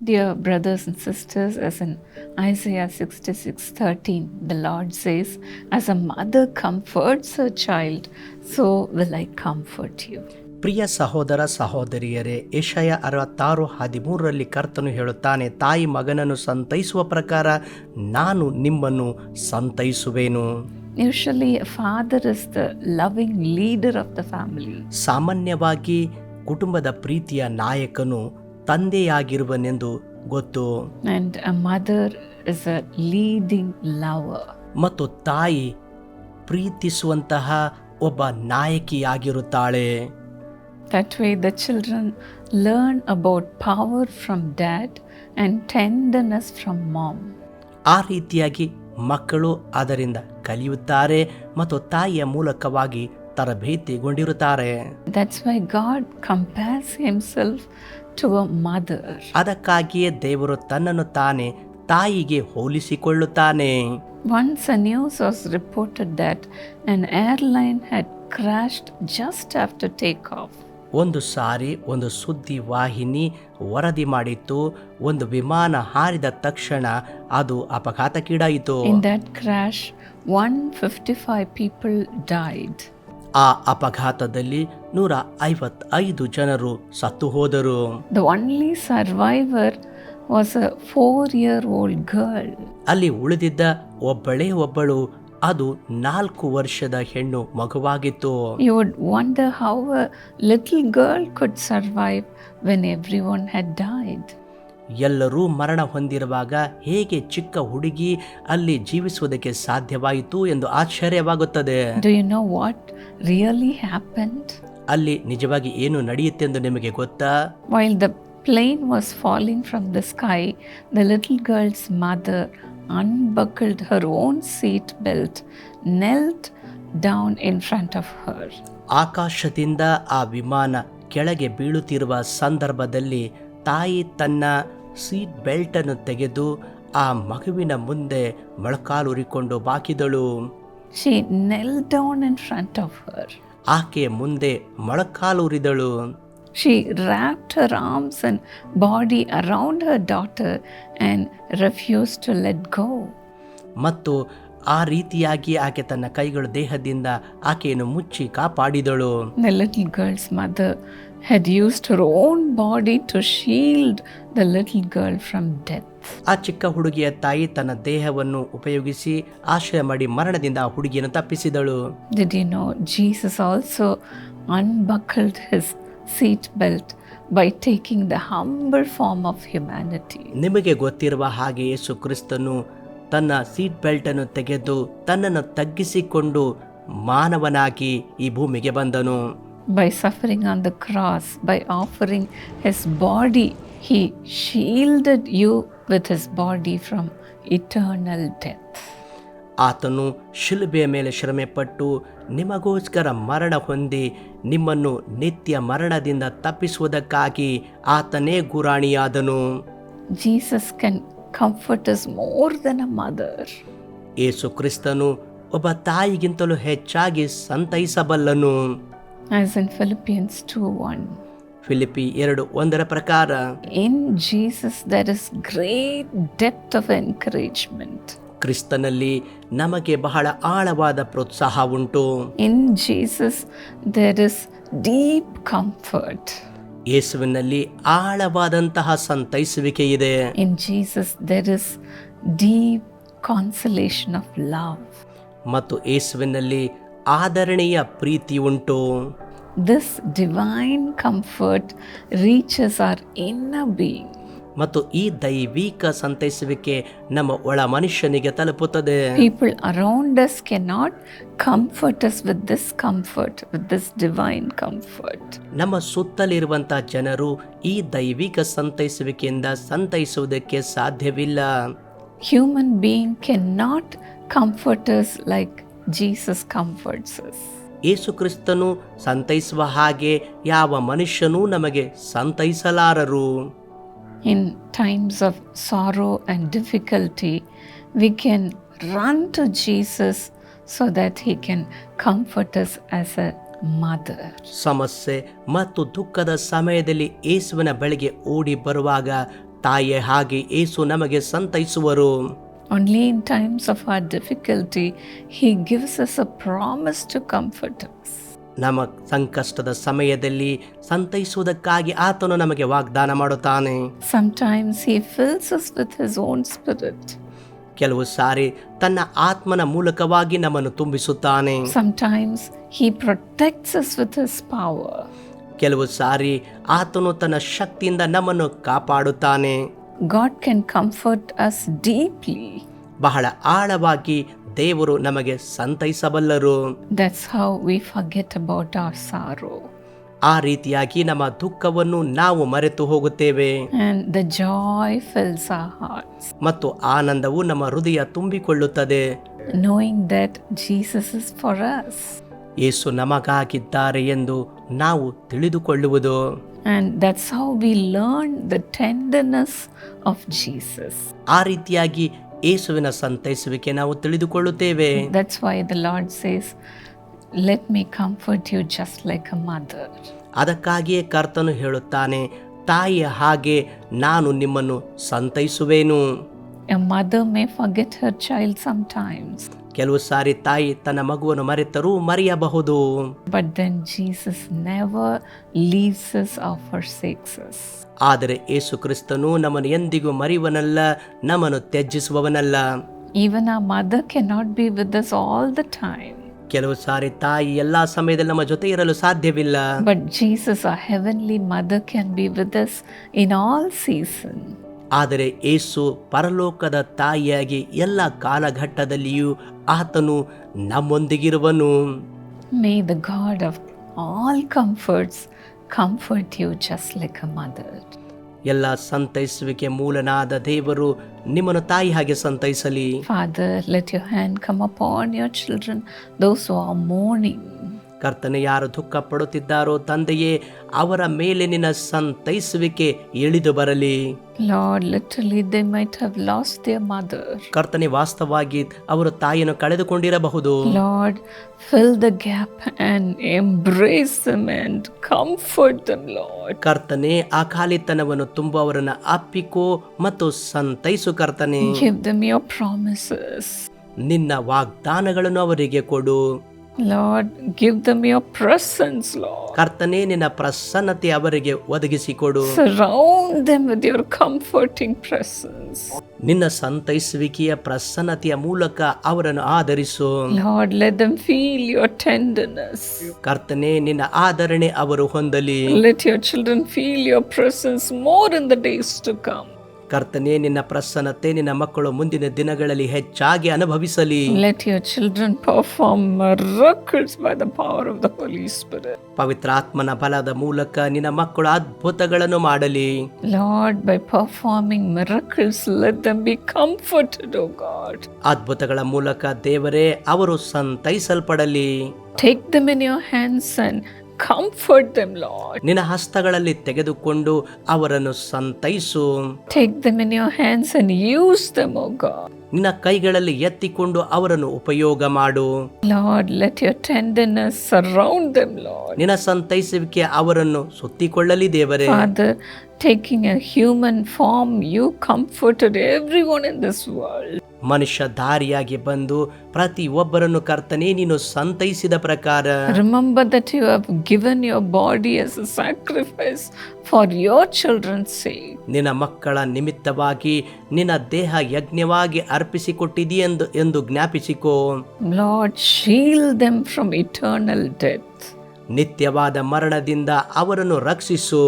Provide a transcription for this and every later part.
Dear brothers and sisters, as in Isaiah 66 13, the Lord says, As a mother comforts her child, so will I comfort you. ಪ್ರಿಯ ಸಹೋದರ ಸಹೋದರಿಯರೇ ಏಷಯ ಅರವತ್ತಾರು ಹದಿಮೂರರಲ್ಲಿ ಕರ್ತನು ಹೇಳುತ್ತಾನೆ ತಾಯಿ ಮಗನನ್ನು ಸಂತೈಸುವ ಪ್ರಕಾರ ನಾನು ನಿಮ್ಮನ್ನು ಸಂತೈಸುವೇನು usually father is the loving leader of the family ಸಾಮಾನ್ಯವಾಗಿ ಕುಟುಂಬದ ಪ್ರೀತಿಯ ನಾಯಕನು ತಂದೆಯಾಗಿರುವನೆಂದು ಗೊತ್ತು And a mother is a leading lover. ಮತ್ತು ತಾಯಿ ಪ್ರೀತಿಸುವಂತಹ ಒಬ್ಬ ನಾಯಕಿಯಾಗಿರುತ್ತಾಳೆ That way, the children learn about power from dad and tenderness from mom. ಆ ರೀತಿಯಾಗಿ ಮಕ್ಕಳು ಅದರಿಂದ ಕಲಿಯುತ್ತಾರೆ ಮತ್ತು ತಾಯಿಯ ಮೂಲಕವಾಗಿ ತರಬೇತಿಗೊಂಡಿರುತ್ತಾರೆ That's why God compares Himself to a mother. ಅದಕ್ಕಾಗಿಯೇ ದೇವರು ತನ್ನನ್ನು ತಾನೇ ತಾಯಿಗೆ ಹೋಲಿಸಿಕೊಳ್ಳುತ್ತಾನೆ Once a news was reported that an airline had crashed just after off ಒಂದು ಸಾರಿ ಒಂದು ಸುದ್ದಿ ವಾಹಿನಿ ವರದಿ ಮಾಡಿತ್ತು ಒಂದು ವಿಮಾನ ಹಾರಿದ ತಕ್ಷಣ ಅದು ಅಪಘಾತಕ್ಕೀಡಾಯಿತು In that crash, 155 people died. ಆ ಅಪಘಾತದಲ್ಲಿ ನೂರ ಐವತ್ತೈದು ಜನರು ಸತ್ತು ಹೋದರು. The only survivor was a four year old girl ಅಲ್ಲಿ ಉಳಿದಿದ್ದ ಒಬ್ಬಳೇ ಒಬ್ಬಳು ಅದು ನಾಲ್ಕು ವರ್ಷದ ಹೆಣ್ಣು ಮಗುವಾಗಿತ್ತು. You would wonder how a little girl could survive when everyone had died ಎಲ್ಲರೂ ಮರಣ ಹೊಂದಿರುವಾಗ ಹೇಗೆ ಚಿಕ್ಕ ಹುಡುಗಿ ಅಲ್ಲಿ ಜೀವಿಸುವುದಕ್ಕೆ ಸಾಧ್ಯವಾಯಿತು ಎಂದು ಆಶ್ಚರ್ಯವಾಗುತ್ತದೆ. ಅಲ್ಲಿ ನಿಜವಾಗಿ ಏನು ನಡೆಯುತ್ತೆ ಎಂದು ನಿಮಗೆ ಗೊತ್ತಾ? While the plane was falling from the sky the little girl's mother unbuckled her own seat belt knelt down in front of her ಆಕಾಶದಿಂದ ಆ ವಿಮಾನ ಕೆಳಗೆ ಬೀಳುತ್ತಿರುವ ಸಂದರ್ಭದಲ್ಲಿ ತಾಯಿ ತನ್ನ ಸೀಟ್ ಬೆಲ್ಟನ್ನು ತೆಗೆದು ಆ ಮಗುವಿನ ಮುಂದೆ ಮೊಳಕಾಲುರಿಕೊಂಡು ಬಾಕಿದಳು She knelt down in front of her. ಆಕೆ ಮುಂದೆ ಮೊಳಕಾಲುರಿದಳು She wrapped her arms and body around her daughter and refused to let go. ಮತ್ತು ಆ ರೀತಿಯಾಗಿ ಆಕೆ ತನ್ನ ಕೈಗಳು ದೇಹದಿಂದ ಆಕೆಯನ್ನು ಮುಚ್ಚಿ ಕಾಪಾಡಿದಳು The little girl's mother had used her own body to shield the little girl from death. ಆ ಚಿಕ್ಕ ಹುಡುಗಿಯ ತಾಯಿ ತನ್ನ ದೇಹವನ್ನು ಉಪಯೋಗಿಸಿ ಆಶ್ರಯ ಮಾಡಿ ಮರಣದಿಂದ ಆ ಹುಡುಗಿಯನ್ನು ತಪ್ಪಿಸಿದಳು. Did Jesus also unbuckled his seat belt by taking the humble form of humanity ನಿಮಗೆ ಗೊತ್ತಿರುವ ಹಾಗೆ ಯೇಸು ಕ್ರಿಸ್ತನು ತನ್ನ ಸೀಟ್ ಬೆಲ್ಟ್ ಅನ್ನು ತೆಗೆದು ತನ್ನನ್ನು ತಗ್ಗಿಸಿಕೊಂಡು ಮಾನವನಾಗಿ ಈ ಭೂಮಿಗೆ ಬಂದನು. By suffering on the cross, by offering his body, he shielded you with his body from eternal death. ಆತನು ಶಿಲುಬೆಯ ಮೇಲೆ ಶ್ರಮೆಪಟ್ಟು ನಿಮಗೋಸ್ಕರ ಮರಣ ಹೊಂದಿ ನಿಮ್ಮನ್ನು ನಿತ್ಯ ಮರಣದಿಂದ ತಪ್ಪಿಸುವುದಕ್ಕಾಗಿ ಆತನೇ ಗುರಾಣಿಯಾದನು Jesus can comfort us more than a mother. ಯೇಸು ಕ್ರಿಸ್ತನು ಒಬ್ಬ ತಾಯಿಗಿಂತಲೂ ಹೆಚ್ಚಾಗಿ ಸಂತೈಸಬಲ್ಲನು as in Philippians two one Philippi ಎರಡು ಒಂದರ ಪ್ರಕಾರ in Jesus there is great depth of encouragement ಕ್ರಿಸ್ತನಲ್ಲಿ ನಮಗೆ ಬಹಳ ಆಳವಾದ ಪ್ರೋತ್ಸಾಹ ಉಂಟು. In Jesus there is deep comfort ಯೇಸುವಿನಲ್ಲಿ ಆಳವಾದಂತಹ ಸಂತೈಸುವಿಕೆ ಇದೆ in Jesus there is deep consolation of love ಮತ್ತು ಯೇಸುವಿನಲ್ಲಿ ಆದರಣೀಯ ಪ್ರೀತಿ ಉಂಟು. This divine comfort reaches our in ಮತ್ತು ಈ ದೈವಿಕ ಸಂತೈಸುವಿಕೆ ನಮ್ಮ ಒಳ ಮನುಷ್ಯನಿಗೆ ತಲುಪುತ್ತದೆ. People around us can not comfort us with this comfort with this divine comfort ನಮ್ಮ ಸುತ್ತಲಿರುವಂತಹ ಜನರು ಈ ದೈವಿಕ ಸಂತೈಸುವಿಕೆಯಿಂದ ಸಂತೈಸುವುದಕ್ಕೆ ಸಾಧ್ಯವಿಲ್ಲ. Human being can not comfort us like Jesus comforts. ಯೇಸು ಕ್ರಿಸ್ತನು ಸಂತೈಸುವ ಹಾಗೆ ಯಾವ ಮನುಷ್ಯನೂ ನಮಗೆ ಸಂತೈಸಲಾರರು in times of sorrow and difficulty we can run to Jesus so that he can us as a mother. ಸಮಸ್ಯೆ ಮತ್ತು ದುಃಖದ ಸಮಯದಲ್ಲಿ ಯೇಸುವಿನ ಬಳಿಗೆ ಓಡಿ ಬರುವಾಗ ತಾಯಿಯ ಹಾಗೆ ಏಸು ನಮಗೆ ಸಂತೈಸುವರು Only in times of our difficulty, He gives us a promise to comfort us. ನಮ್ಮ ಸಂಕಷ್ಟದ ಸಮಯದಲ್ಲಿ ಸಂತೈಸುವುದಕ್ಕಾಗಿ ಆತನು ನಮಗೆ ವಾಗ್ದಾನ ಮಾಡುತ್ತಾನೆ Sometimes He fills us with His own Spirit. ಕೆಲವು ಸಾರಿ ತನ್ನ ಆತ್ಮನ ಮೂಲಕವಾಗಿ ನಮ್ಮನ್ನು ತುಂಬಿಸುತ್ತಾನೆ Sometimes He protects us with His power. ಕೆಲವು ಸಾರಿ ಆತನು ತನ್ನ ಶಕ್ತಿಯಿಂದ ನಮ್ಮನ್ನು ಕಾಪಾಡುತ್ತಾನೆ God can comfort us deeply ಬಹಳ ಆಳವಾಗಿ ದೇವರು ನಮಗೆ ಸಂತೈಸಬಲ್ಲರು. That's how we forget about our sorrow ಆ ರೀತಿಯಾಗಿ ನಮ್ಮ ದುಃಖವನ್ನು ನಾವು ಮರೆತು ಹೋಗುತ್ತೇವೆ. And the joy fills our hearts, ಮತ್ತು ಆನಂದವು ನಮ್ಮ ಹೃದಯ ತುಂಬಿಕೊಳ್ಳುತ್ತದೆ. Knowing that Jesus is for us ಯೇಸು ನಮಗಾಗಿದ್ದಾರೆ ಎಂದು ನಾವು ತಿಳಿದುಕೊಳ್ಳುವುದು. And that's how we learn the tenderness of Jesus. ಆ ರೀತಿಯಾಗಿ ಯೇಸುವಿನ ಸಂತೈಸುವಿಕೆ ನಾವು ತಿಳಿದುಕೊಳ್ಳುತ್ತೇವೆ That's why the Lord says, Let me comfort you just like a mother. ಅದಕ್ಕಾಗಿಯೇ ಕರ್ತನು ಹೇಳುತ್ತಾನೆ ತಾಯಿಯ ಹಾಗೆ ನಾನು ನಿಮ್ಮನ್ನು ಸಂತೈಸುವೆನು A mother may forget her child sometimes, ಕೆಲವು ಸಾರಿ ತಾಯಿ ತನ್ನ ಮಗುವನ್ನು ಮರೆತರೂ ಮರೆಯಬಹುದು. But then Jesus never leaves or for sakes us ಆದರೆ ಏಸು ಕ್ರಿಸ್ತನು ನಮ್ಮನ್ನು ಎಂದಿಗೂ ಮರೆಯುವನಲ್ಲ ನಮ್ಮನ್ನು ತ್ಯಜಿಸುವವನಲ್ಲ. Even a mother can not be with all the time ಕೆಲವು ಸಾರಿ ತಾಯಿ ಎಲ್ಲಾ ಸಮಯದಲ್ಲಿ ನಮ್ಮ ಜೊತೆ ಇರಲು ಸಾಧ್ಯವಿಲ್ಲ. But Jesus a heavenly mother can be with in all season ಆದರೆ ಏಸು ಪರಲೋಕದ ತಾಯಿಯಾಗಿ ಎಲ್ಲ ಕಾಲಘಟ್ಟದಲ್ಲಿಯೂ ಆತನು ನಮ್ಮೊಂದಿಗಿರುವನು. May the God of all comforts comfort you just like a mother ಎಲ್ಲ ಸಂತೈಸುವಿಕೆ ಮೂಲನಾದ ದೇವರು ನಿಮ್ಮನ್ನು ತಾಯಿ ಹಾಗೆ ಸಂತೈಸಲಿ. Father let you hand come up on your children those a mourning ಕರ್ತನೆ ಯಾರು ದುಃಖ ಪಡುತ್ತಿದ್ದಾರೋ ತಂದೆಯೇ ಅವರ ಮೇಲೆ ನಿನ್ನ ಸಂತೈಸುವಿಕೆ ಇಳಿದು ಬರಲಿ Lord, literally, they might have lost their mother. ಕರ್ತನೆ ವಾಸ್ತವವಾಗಿ ಅವರು ತಾಯಿಯನ್ನು ಕಳೆದುಕೊಂಡಿರಬಹುದು Lord, fill the gap and embrace them and comfort them, Lord. ಕರ್ತನೆ ಆ ಖಾಲಿತನವನ್ನು ತುಂಬ ಅವರನ್ನು ಅಪ್ಪಿಕೋ ಮತ್ತು ಸಂತೈಸು ಕರ್ತನೆ Give them your promises. ನಿನ್ನ ವಾಗ್ದಾನಗಳನ್ನು ಅವರಿಗೆ ಕೊಡು Lord, give them your presence, Lord. ಕರ್ತನೆ ನಿನ್ನ ಪ್ರಸನ್ನತೆ ಅವರಿಗೆ ಒದಗಿಸಿಕೊಡು Surround them with your comforting presence. ನಿನ್ನ ಸಂತೈಸುವಿಕೆಯ ಪ್ರಸನ್ನತೆಯ ಮೂಲಕ ಅವರನ್ನು ಆಧರಿಸು Lord, let them feel your tenderness. ಕರ್ತನೆ ನಿನ್ನ ಆದರಣೆ ಅವರು ಹೊಂದಲಿ Let your children feel your presence more in the days to come. ಕರ್ತನೆ ನಿನ್ನ ಪ್ರಸನ್ನತೆ ನಿನ್ನ ಮಕ್ಕಳು ಮುಂದಿನ ದಿನಗಳಲ್ಲಿ ಹೆಚ್ಚಾಗಿ ಅನುಭವಿಸಲಿ Let your children perform miracles by the power of the Holy Spirit. ಪವಿತ್ರಾತ್ಮನ ಬಲದ ಮೂಲಕ ನಿನ್ನ ಮಕ್ಕಳು ಅದ್ಭುತಗಳನ್ನು ಮಾಡಲಿ Lord, by performing miracles, let them be comforted, O God. ಅದ್ಭುತಗಳ ಮೂಲಕ ದೇವರೇ ಅವರು ಸಂತೈಸಲ್ಪಡಲಿ Take them in your hands and comfort them Lord ನಿನ್ನ ಹಸ್ತಗಳಲ್ಲಿ ತೆಗೆದುಕೊಂಡು ಅವರನ್ನು ಸಂತೈಸು. Take them in your hands and use them O God ನಿನ್ನ ಕೈಗಳಲ್ಲಿ ಎತ್ತಿಕೊಂಡು ಅವರನ್ನು ಉಪಯೋಗ ಮಾಡು. Lord let your tenderness surround them Lord ನಿನ್ನ ಸಂತೈಸುವಿಕೆ ಅವರನ್ನು ಸುತ್ತಿಕೊಳ್ಳಲಿ ದೇವರೇ. Taking a human form you comfort everyone in this world ಮನುಷ್ಯ ದಾರಿಯಾಗಿ ಬಂದು ಪ್ರತಿ ಒಬ್ಬರನ್ನು ಕರ್ತನೆ ನೀನು ಸಂತೈಸಿದ ಪ್ರಕಾರ. Remember that you have given your body as a sacrifice for your children say ನಿನ್ನ ಮಕ್ಕಳ ನಿಮಿತ್ತವಾಗಿ ನಿನ್ನ ದೇಹ ಯಜ್ಞವಾಗಿ ಅರ್ಪಿಸಿಕೊಟ್ಟಿದಿ ಎಂದು ಎಂದು ಜ್ಞಾಪಿಸಿಕೋ. Lord shield them from eternal death ನಿತ್ಯವಾದ ಮರಣದಿಂದ ಅವರನ್ನು ರಕ್ಷಿಸು.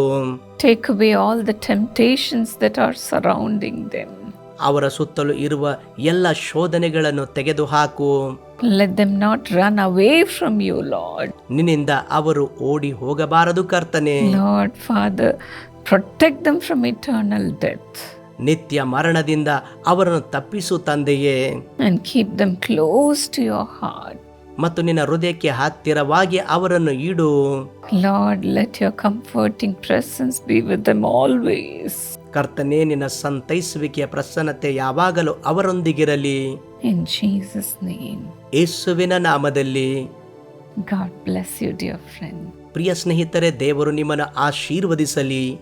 Take away all the temptations that are surrounding them ಅವರ ಸುತ್ತಲೂ ಇರುವ ಎಲ್ಲ ಶೋಧನೆಗಳನ್ನು ತೆಗೆದುಹಾಕು. Let them not run away from you Lord ನಿನ್ನಿಂದ ಅವರು ಓಡಿ ಹೋಗಬಾರದು ಕರ್ತನೆ. Lord father protect them from eternal death ನಿತ್ಯ ಮರಣದಿಂದ ಅವರನ್ನು ತಪ್ಪಿಸು ತಂದೆಯೇ. And keep them close to your heart ಮತ್ತು ನಿನ್ನ ಹೃದಯಕ್ಕೆ ಹತ್ತಿರವಾಗಿ ಅವರನ್ನು ಇಡು. Lord let your comforting presence be with them always. ಕರ್ತನೆ ನಿನ್ನ ಸಂತೈಸುವಿಕೆಯ ಪ್ರಸನ್ನತೆ ಯಾವಾಗಲೂ ಅವರೊಂದಿಗಿರಲಿ. ಯೇಸುವಿನ ನಾಮದಲ್ಲಿ ಗಾಡ್ you, ಡಿಯರ್. ಪ್ರಿಯ ಸ್ನೇಹಿತರೆ ದೇವರು ನಿಮ್ಮನ್ನು ಆಶೀರ್ವದಿಸಲಿ